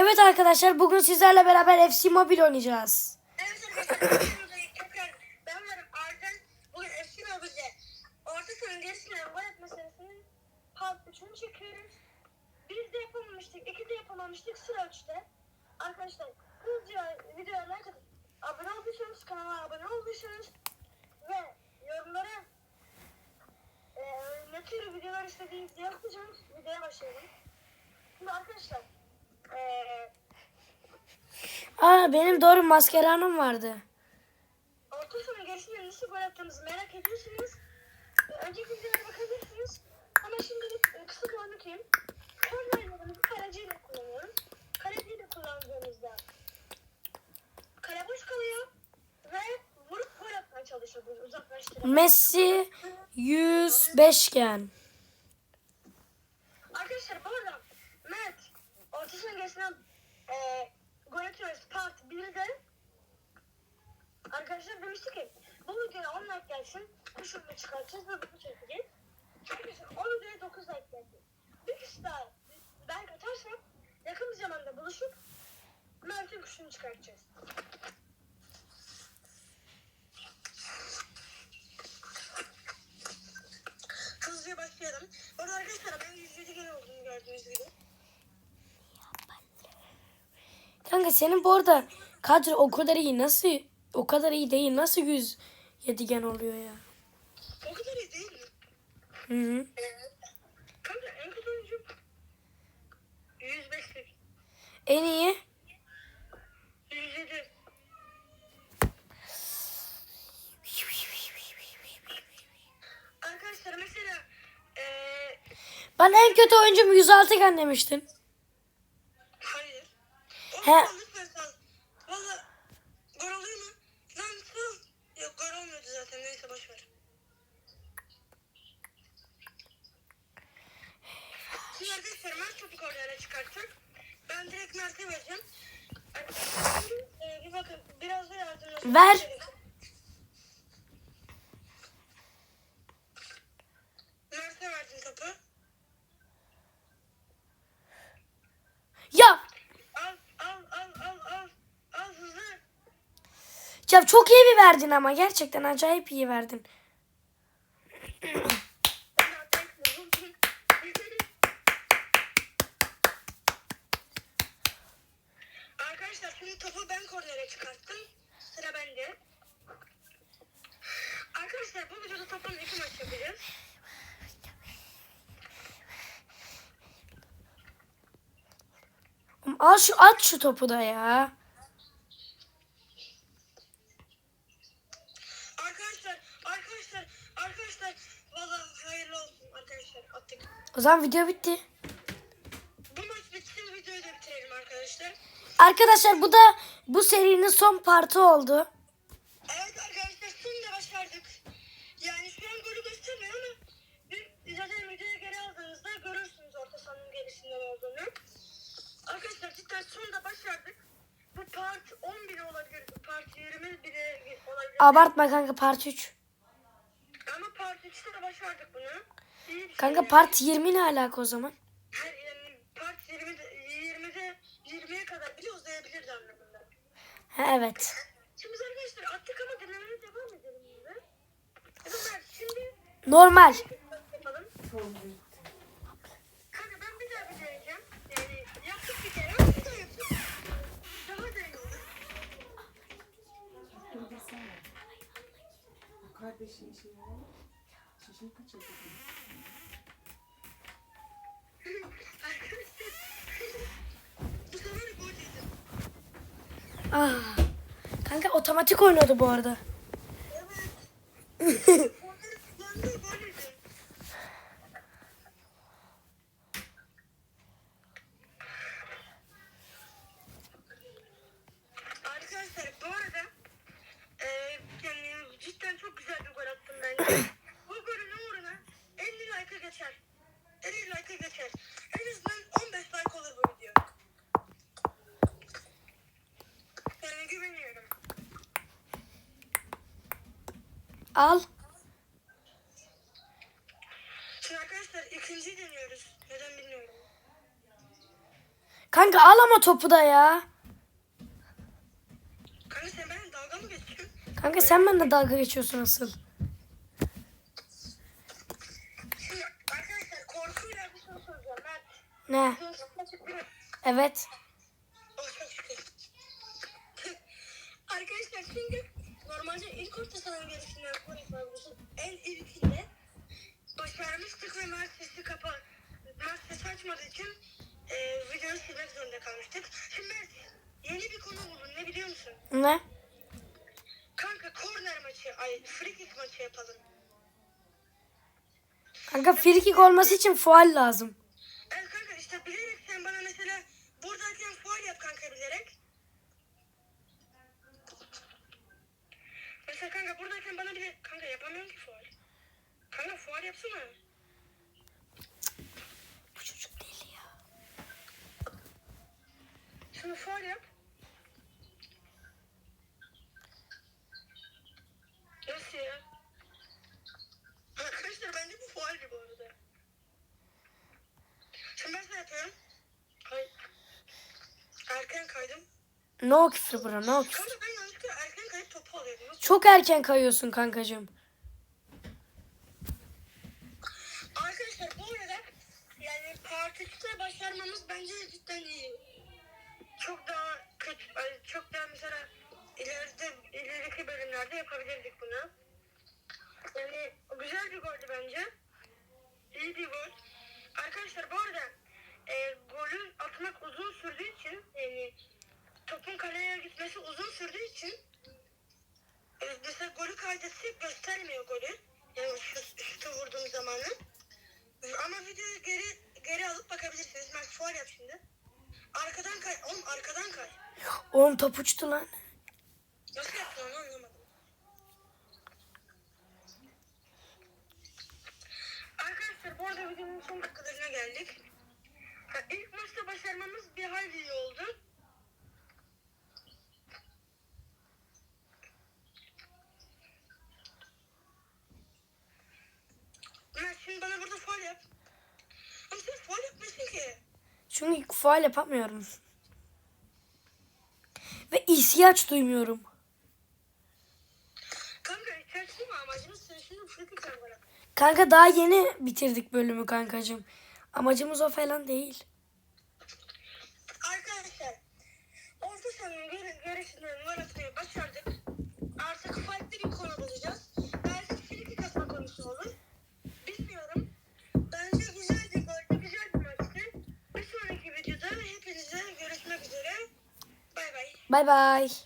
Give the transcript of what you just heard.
Evet arkadaşlar bugün sizlerle beraber FC Mobile oynayacağız. Evet arkadaşlar tekrar ben varım Arden bugün FC Mobile'de orta sahanın gerisine gol etme serisinin part 3'ünü çekiyoruz. Bir de yapamamıştık, iki yapamamıştık sıra 3'te. Arkadaşlar hızlıca videoya like atıp abone olduysanız kanala abone olduysanız ve yorumlara ne tür videolar istediğinizi yazacağınız videoya başlayalım. Şimdi arkadaşlar Aa benim doğru maskeranım vardı. Orta sahanın gerisinde nasıl gol attığımızı merak ediyorsanız önceki videolara bakabilirsiniz. Ama şimdilik e, kısa anlatayım. Kornerlerimizi kaleciyle kullanıyoruz. Kaleciyle kullandığımızda kale boş kalıyor ve vurup gol atmaya çalışıyoruz uzaklaştırarak. Messi 105 gen. Arkadaşlar bu arada Mert orta sahanın gerisinden e, gol atıyoruz part 1'de Arkadaşlar demiştik ki bu videoya 10 like gelsin. Kuşunu çıkartacağız ve bunu çekeceğiz. Arkadaşlar o videoya 9 like geldi. Bir kişi daha like atarsa yakın bir zamanda buluşup Mert'in kuşunu çıkartacağız. Hızlıca başlayalım. Bu arada arkadaşlar ben 107 gün olduğunu gördüğünüz gibi. Kanka senin bu arada kadro o kadar iyi nasıl o kadar iyi değil nasıl 107 gen oluyor ya? O kadar iyi değil mi? Hı hı. Evet. Kanka en kötü oyuncum 105'lik. En iyi 107. Arkadaşlar mesela eee ben en kötü oyuncum 106 gen demiştim. He. Lütfen sal. Valla gol mu? Lan sal. Yok gol olmuyordu zaten neyse boş ver. Şimdi arkadaşlar Mert topu kornere çıkartacak. Ben direkt Mert'e vereceğim. Arkadaşlar eee, bir bakın biraz da yardımlaşın. Ver. Mert'e verdim topu. Ya Al al al al al. Al hızlı. Ya çok iyi bir verdin ama gerçekten acayip iyi verdin. Arkadaşlar şimdi topu ben kornere çıkarttım. Sıra bende. Arkadaşlar bu videoda toplam iki maç yapacağız. Al şu at şu topu da ya. Arkadaşlar, arkadaşlar, arkadaşlar. Vallahi hayırlı olsun arkadaşlar. Attık. O zaman video bitti. Bu maç bitsin videoyu da bitirelim arkadaşlar. Arkadaşlar bu da bu serinin son partı oldu. Evet arkadaşlar sonunda başardık. Yani şu an golü göstermiyor ama bir, zaten videoya geri aldığınızda görürsünüz orta sahanın gerisinden olduğunu. Arkadaşlar cidden sonunda başardık. Bu part 11 olabilir, part 20 bile olabilir. Abartma kanka part 3. Ama part 3'te de başardık bunu. Kanka part 20 ne alaka o zaman? Her, yani part 20'de, 20'de 20'ye kadar bile uzayabilirdi anlamında. Ha evet. Şimdi arkadaşlar attık ama denemeye devam edelim yine. Evet şimdi Normal. yapalım. Kanka ben bir daha bir deneyeceğim. Yani yaptık bir kere ama bir daha yaptık. Daha da iyi olur. Kardeşin işi gol yedim. Ah. Kanka otomatik oynuyordu bu arada. Evet. Arkadaşlar bu arada eee yani cidden çok güzel bir gol attım bence. Al. Şimdi arkadaşlar ikinciyi deniyoruz. Neden bilmiyorum. Kanka al ama topu da ya. Kanka sen benimle dalga mı geçiyorsun? Kanka sen benimle dalga geçiyorsun asıl. Şimdi arkadaşlar korkuyla bir soru soracağım. Ben Ne? Evet. Oh, çok şükür. Arkadaşlar çünkü normalde ilk orta sahanın yarısından konuşmamızın en ilkinde başarmıştık ve maç sesi kapa maç sesi açmadığı için e, videoyu silmek zorunda kalmıştık. Şimdi Mert, yeni bir konu buldum ne biliyor musun? Ne? Kanka korner maçı, ay free kick maçı yapalım. Kanka free kick olması için faul lazım. Evet kanka işte bilerek sen bana mesela buradayken faul yap kanka bilerek. Mesela kanka buradayken bana bile kanka yapamıyorum ki faul. Yapsana. Bu çocuk deli ya. Şunu faul yap. Nasıl ya? Arkadaşlar bence bu fauldü bu arada. Şimdi ben sana yapıyorum. Hayır. Erken kaydım. No küfür bro no küfür. Kanka ben yanlışlıkla erken kayıp topu alıyordum. Nasıl? Çok erken kayıyorsun kankacığım. Arkadaşlar bu arada 3'te başarmamız bence cidden iyi. Çok daha kötü, çok daha mesela ileride, ileriki bölümlerde yapabilirdik bunu. Yani güzel bir goldü bence. İyi bir gol. Arkadaşlar bu arada e, golü atmak uzun sürdüğü için yani topun kaleye gitmesi uzun sürdüğü için e, mesela golü kaydetsek göstermiyor golü. Yani şu, şutu vurduğum zamanı. Ama videoyu geri geri alıp bakabilirsiniz. Mert fuar yap şimdi. Arkadan kay. Oğlum arkadan kay. Oğlum top uçtu lan. Nasıl yaptın onu anlamadım. Arkadaşlar bu arada videonun son dakikalarına geldik. Ha, ilk maçta başarmamız bir hayli iyi oldu. Mert şimdi bana burada faul yap. Ama sen faul yapmıyorsun ki. Çünkü faul yapamıyorum. Ve ihtiyaç duymuyorum. Kanka ihtiyaç amacımız free kick bana. Kanka daha yeni bitirdik bölümü kankacığım. Amacımız o falan değil. Arkadaşlar orta sahanın geri, gerisinden Bay bay.